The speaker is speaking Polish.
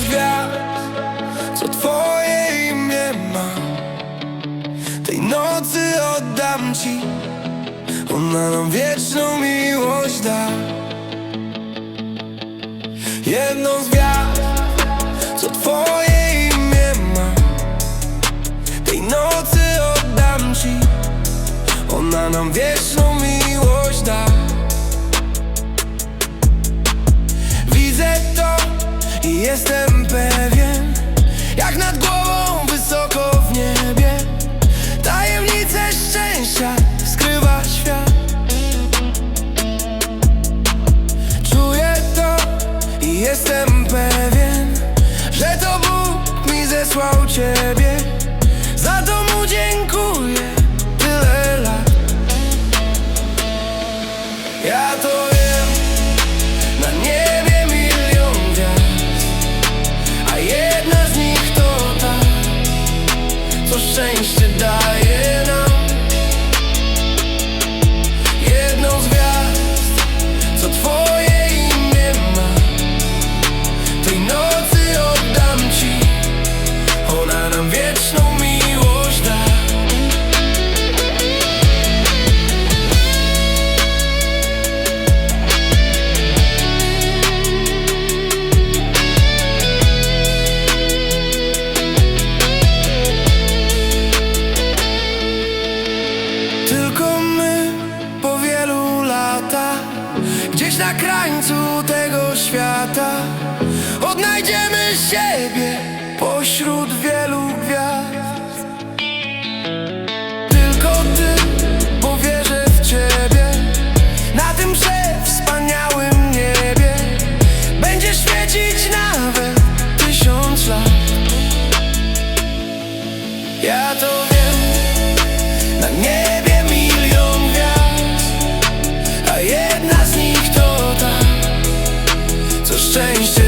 z gwiazd, co twoje imię ma. Tej nocy oddam ci Ona nam wieczną miłość da. Jedną z gwiazd, co twoje imię ma. Tej nocy oddam ci Ona nam wieczną miłość jestem pewien Że to Bóg mi zesłał Ciebie wieczną miłość da. Tylko my po wielu latach Gdzieś na krańcu tego świata Odnajdziemy siebie pośród 谁？